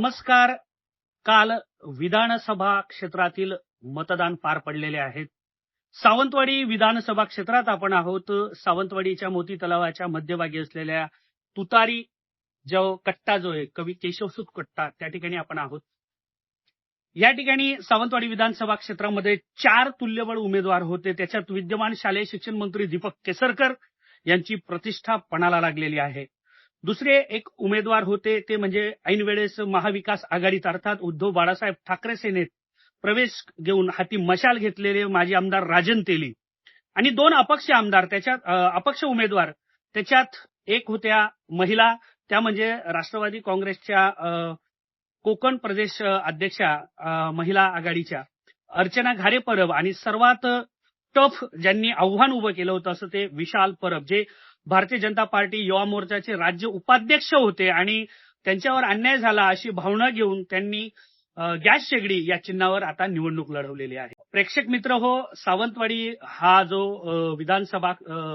नमस्कार. काल विधानसभा क्षेत्रातील मतदान पार पडलेले आहेत. सावंतवाडी विधानसभा क्षेत्रात आपण आहोत. सावंतवाडीच्या मोती तलावाच्या मध्यभागी असलेल्या तुतारी जो कट्टा जो आहे कवी केशवसुत कट्टा त्या ठिकाणी आपण आहोत. या ठिकाणी सावंतवाडी विधानसभा क्षेत्रामध्ये चार तुल्यबळ उमेदवार होते. त्याच्यात विद्यमान शालेय शिक्षण मंत्री दीपक केसरकर यांची प्रतिष्ठा पणाला लागलेली आहे. दुसरे एक उमेदवार होते ते म्हणजे ऐनवेळेस महाविकास आघाडीत अर्थात उद्धव बाळासाहेब ठाकरे सेनेत प्रवेश घेऊन हाती मशाल घेतलेले माजी आमदार राजन तेली आणि दोन अपक्ष आमदार त्याच्यात अपक्ष उमेदवार त्याच्यात एक होत्या महिला त्या म्हणजे राष्ट्रवादी काँग्रेसच्या कोकण प्रदेश अध्यक्षा महिला आघाडीच्या अर्चना घारे परब आणि सर्वात टफ ज्यांनी आव्हान उभं केलं होतं असं ते विशाल परब जे भारतीय जनता पार्टी युवा मोर्चाचे राज्य उपाध्यक्ष होते आणि त्यांच्यावर अन्याय झाला अशी भावना घेऊन त्यांनी गॅस शेगडी या चिन्हावर आता निवडणूक लढवलेली आहे. प्रेक्षक मित्र हो सावंतवाडी हा जो विधानसभा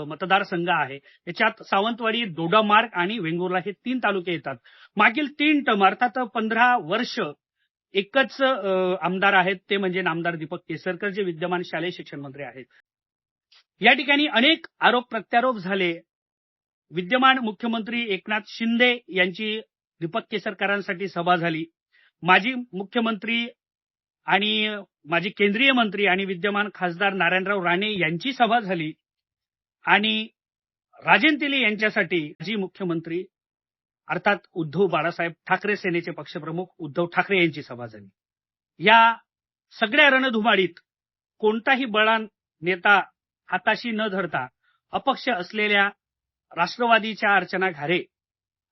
मतदारसंघ आहे याच्यात सावंतवाडी दोडामार्ग आणि वेंगुर्ला हे तीन तालुके येतात. मागील तीन टर्म अर्थात पंधरा वर्ष एकच आमदार आहेत ते म्हणजे नामदार दीपक केसरकर जे विद्यमान शालेय शिक्षण मंत्री आहेत. या ठिकाणी अनेक आरोप प्रत्यारोप झाले. विद्यमान मुख्यमंत्री एकनाथ शिंदे यांची दीपक केसरकरांसाठी सभा झाली. माजी मुख्यमंत्री आणि माजी केंद्रीय मंत्री आणि विद्यमान खासदार नारायणराव राणे यांची सभा झाली. आणि राजेन तेली यांच्यासाठी माजी मुख्यमंत्री अर्थात उद्धव बाळासाहेब ठाकरे सेनेचे पक्षप्रमुख उद्धव ठाकरे यांची सभा झाली. या सगळ्या रणधुमाडीत कोणताही बळान नेता हाताशी न धरता अपक्ष असलेल्या राष्ट्रवादीच्या अर्चना घारे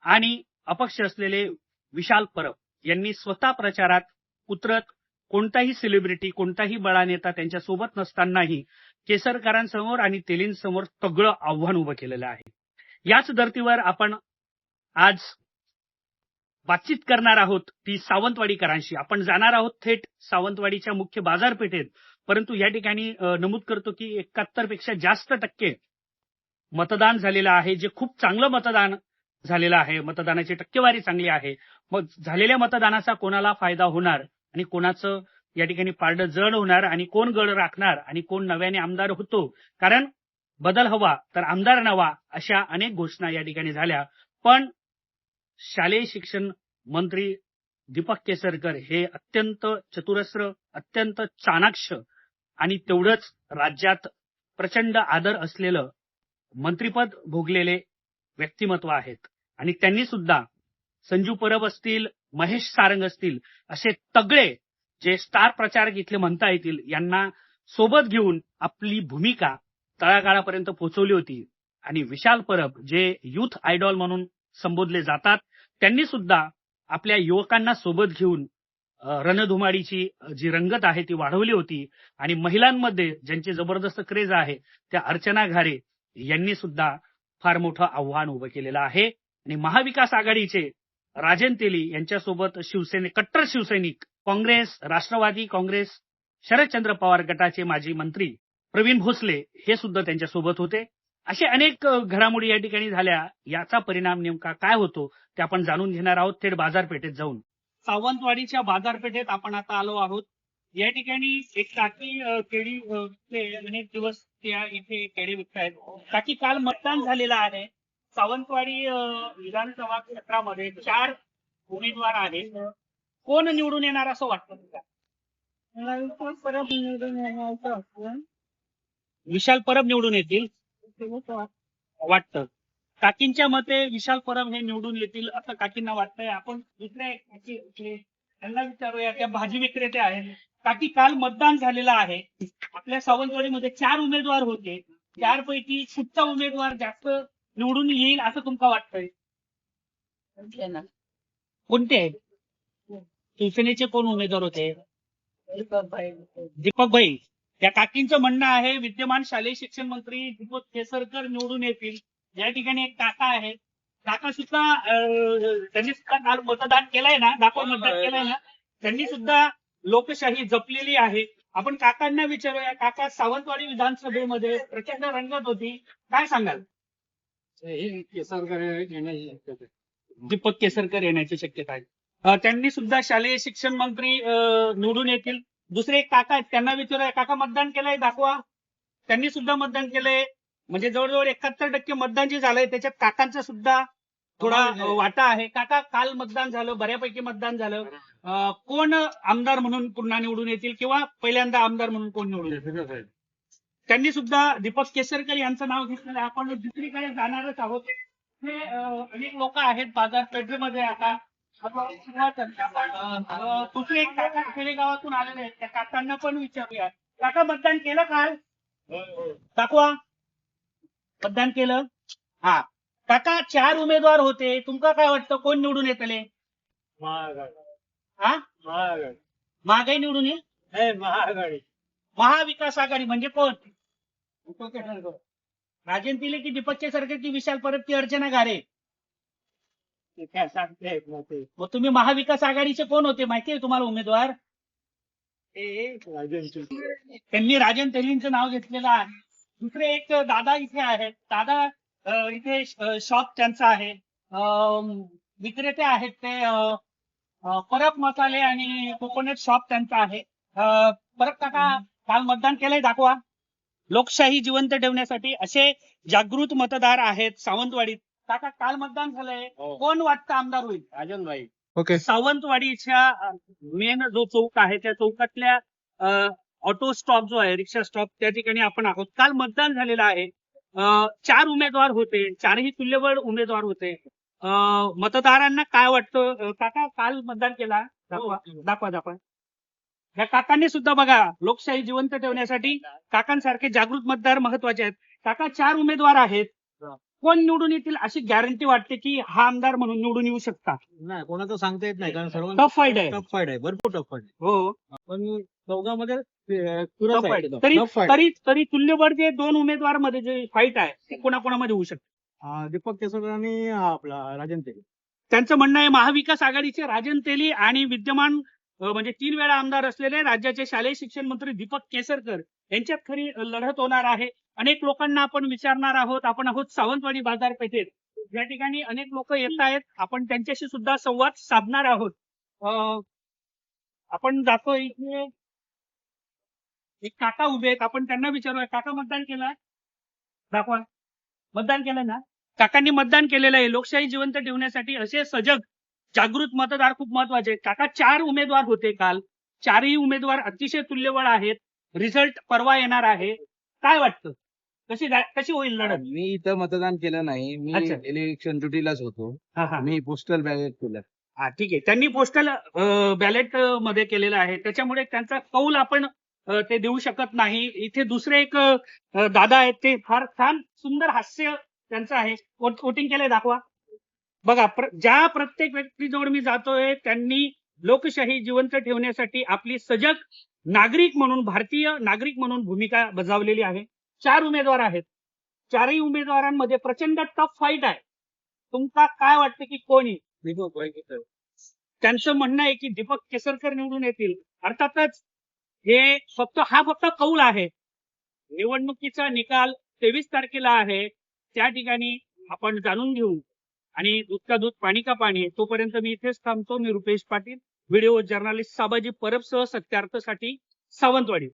आणि अपक्ष असलेले विशाल परब यांनी स्वतः प्रचारात उतरत कोणताही सेलिब्रिटी कोणताही बळा नेता त्यांच्यासोबत नसतानाही केसरकरांसमोर आणि तेलींसमोर सगळं आव्हान उभं केलेलं आहे. याच धर्तीवर आपण आज बातचीत करणार आहोत ती सावंतवाडीकरांशी. आपण जाणार आहोत थेट सावंतवाडीच्या मुख्य बाजारपेठेत. परंतु या ठिकाणी नमूद करतो की एकाहत्तरपेक्षा जास्त टक्के मतदान झालेलं आहे जे खूप चांगलं मतदान झालेलं आहे मतदानाची टक्केवारी चांगली आहे. मग झालेल्या मतदानाचा कोणाला फायदा होणार आणि कोणाचं या ठिकाणी पारडं जड होणार आणि कोण गड राखणार आणि कोण नव्याने आमदार होतो? कारण बदल हवा तर आमदार नवा अशा अनेक घोषणा या ठिकाणी झाल्या. पण शालेय शिक्षण मंत्री दीपक केसरकर हे अत्यंत चतुरस्र अत्यंत चाणाक्ष आणि तेवढंच राज्यात प्रचंड आदर असलेलं मंत्रीपद भोगलेले व्यक्तिमत्व आहेत. आणि त्यांनी सुद्धा संजू परब असतील महेश सारंग असतील असे तगडे जे स्टार प्रचारक इथले म्हणता येतील यांना सोबत घेऊन आपली भूमिका तळागाळापर्यंत पोहोचवली होती. आणि विशाल परब जे युथ आयडॉल म्हणून संबोधले जातात त्यांनी सुद्धा आपल्या युवकांना सोबत घेऊन रणधुमाडीची जी रंगत आहे ती वाढवली होती. आणि महिलांमध्ये ज्यांची जबरदस्त क्रेज आहे त्या अर्चना घारे यांनी सुद्धा फार मोठं आव्हान उभं केलेलं आहे. आणि महाविकास आघाडीचे राजन तेली यांच्यासोबत शिवसेने कट्टर शिवसैनिक काँग्रेस राष्ट्रवादी काँग्रेस शरदचंद्र पवार गटाचे माजी मंत्री प्रवीण भोसले हे सुद्धा त्यांच्यासोबत होते. असे अनेक घडामोडी या ठिकाणी झाल्या. याचा परिणाम नेमका काय होतो ते आपण जाणून घेणार आहोत थेट बाजारपेठेत जाऊन. सावंतवाडीच्या बाजारपेठेत आपण आता आलो आहोत. या ठिकाणी एक टाकी केळी अनेक दिवस त्या इथे केळी विकतायत बाकी काल मतदान झालेलं आहे. सावंतवाडी विधानसभा क्षेत्रामध्ये चार उमेदवार आहेत. कोण निवडून येणार असं वाटतं तुला? मला निवडून येणार विशाल परब निवडून येतील तेवढंच वाटतं. काकींच्या मते विशाल परब हे निवडून येतील असं काकींना वाटतंय. आपण दुसऱ्या काकी त्यांना विचारूया त्या भाजी विक्रेते आहेत. काकी काल मतदान झालेलं आहे. आपल्या सावंतवाडीमध्ये चार उमेदवार होते. चार पैकी कुठचा उमेदवार जास्त निवडून येईल असं तुमका वाटतंय? कोणते? आहेत शिवसेनेचे कोण उमेदवार होते? दीपक भाई दीपक भाई या काकींचं म्हणणं आहे विद्यमान शालेय शिक्षण मंत्री दीपक केसरकर निवडून येतील. या ठिकाणी एक काका आहेत काका सुद्धा त्यांनी सुद्धा काल मतदान केलंय ना? दाखव मतदान केलंय ना? त्यांनी सुद्धा लोकशाही जपलेली आहे. आपण काकांना विचारूया. काका सावंतवाडी विधानसभेमध्ये प्रचंड रंगत होती. काय सांगाल? हे केसरकर येण्याची शक्यता आहे. दीपक केसरकर येण्याची शक्यता आहे. अ, त्यांनी सुद्धा शालेय शिक्षण मंत्री अ, निवडून येतील. दुसरे एक काका आहेत त्यांना विचारूया. काका मतदान केलंय दाखवा. त्यांनी सुद्धा मतदान केलंय. म्हणजे जवळजवळ एकाहत्तर टक्के मतदान जे झालंय त्याच्यात काकांचा सुद्धा थोडा वाटा आहे. काका काल मतदान झालं बऱ्यापैकी मतदान झालं. अ, कोण आमदार म्हणून पुन्हा निवडून येतील किंवा पहिल्यांदा आमदार म्हणून कोण निवडून येतील? त्यांनी सुद्धा दीपक केसरकर यांचं नाव घेतलेलं आहे. आपण दुसरीकडे जाणारच आहोत. हे अ, अनेक लोक आहेत बाजारपेठेमध्ये आता. आपण सुरुवात करतो. अ, दुसरे एक काका खेडेगावातून आलेले आहेत. त्या काकांना पण विचारूया. काका मतदान केलं काल? दाखवा. मतदान केलं? हा. काका चार उमेदवार होते. तुमका काय वाटतं कोण निवडून येतले? हा महागाई निवडून येईल महागाडी महाविकास आघाडी म्हणजे कोण? राजेंद्र तिले की दीपक केसरकर की विशाल परब की अर्चना गारे? ते काय सांगता येत नव्हते मग तुम्ही महाविकास आघाडीचे कोण होते माहितीये तुम्हाला उमेदवार? ते राजांची त्यांनी राजन तेलींचं नाव घेतलेलं आहे. दुसरे एक दादा इथे आहेत. दादा इथे शॉप त्यांचा आहे. अं, विक्रेते आहेत ते परब मसाले आणि कोकोनट शॉप त्यांचा आहे. अं, परब काका काल मतदान केलंय दाखवा. लोकशाही जिवंत ठेवण्यासाठी असे जागृत मतदार आहेत सावंतवाडीत. काका काल मतदान झालंय. हो. कोण वाटतं आमदार होईल? राजन भाई ओके. सावंतवाडीच्या मेन जो चौक आहे त्या चौकातल्या ऑटो स्टॉप जो आहे रिक्षा स्टॉप त्या ठिकाणी आपण आहोत. काल मतदान झालेलं आहे. चार उमेदवार होते. चारही तुल्यबळ उमेदवार होते. मतदारांना काय वाटतं? काका काल मतदान केला. दाखवा. दाखवा दाखवा. या काकांनी सुद्धा बघा लोकशाही जिवंत ठेवण्यासाठी काकांसारखे जागृत मतदार महत्त्वाचे आहेत. काका चार उमेदवार आहेत. कोण निवडून येतील अशी गॅरंटी वाटते की हा आमदार म्हणून निवडून येऊ शकता नाही कोणाचं सांगता येत नाही कारण सर्व टफ फाईट आहे. टफ फाईट आहे. भरपूर टफ फाईट आहे. हो. पण चौघामध्ये आहे. तरी तरी तरी तुल्यबळ जे दोन उमेदवारमध्ये जे फाईट आहे ते कोणाकोणामध्ये होऊ शकते? दीपक केसरकर आणि हा आपला राजन तेली. त्यांचं म्हणणं आहे महाविकास आघाडीचे राजन तेली आणि विद्यमान अ, म्हणजे तीन वेळा आमदार असलेले राज्याचे शालेय शिक्षण मंत्री दीपक केसरकर यांच्यात खरी लढत होणार आहे. अनेक लोकांना आपण विचारणार आहोत आपण आहोत सावंतवाडी बाजारपेठेत. या ठिकाणी अनेक लोक येत आहेत. आपण त्यांच्याशी सुद्धा संवाद साधणार आहोत. आपण जातो इथे. एक काका उभे आहेत. आपण त्यांना विचारूया. काका मतदान केलं दाखवा. मतदान केलं ना? काकांनी मतदान केलेलं आहे. लोकशाही जिवंत ठेवण्यासाठी असे सजग जागृत मतदार खूप महत्त्वाचे आहेत. काका चार उमेदवार होते काल. चारही उमेदवार अतिशय तुल्यबळ आहेत. रिझल्ट परवा येणार आहे. काय वाटतं? कशी कशी होईल लढत? मी इथं मतदान केलं नाही. मी अच्छा. इलेक्शन ड्युटीलाच होतो. हा हा. मी पोस्टल बॅलेट केलं. हा ठीक आहे. त्यांनी पोस्टल बॅलेटमध्ये केलेलं आहे. त्याच्यामुळे त्यांचा कौल आपण अ, ते देऊ शकत नाही. इथे दुसरे एक अ, दादा आहेत. ते फार छान सुंदर हास्य त्यांचं आहे. वोटिंग केलंय दाखवा. बघा प्र- ज्या प्रत्येक व्यक्तीजवळ मी जातोय त्यांनी लोकशाही जिवंत ठेवण्यासाठी आपली सजग नागरिक म्हणून भारतीय नागरिक म्हणून भूमिका बजावलेली आहे. चार उमेदवार आहेत. चारही उमेदवारांमध्ये प्रचंड टफ फाईट आहे. तुमका काय वाटतं की कोण त्यांचं म्हणणं आहे की दीपक केसरकर निवडून येतील. अर्थातच हे फक्त हा फक्त कौल आहे. निवडणुकीचा निकाल तेवीस तारखेला आहे. त्या ठिकाणी आपण जाणून घेऊ. आणि दूध का दूध पाणी का पाणी तोपर्यंत मी इथेच थांबतो. मी रुपेश पाटील व्हिडिओ जर्नालिस्ट साबाजी परबसह सत्यार्थसाठी सावंतवाडी.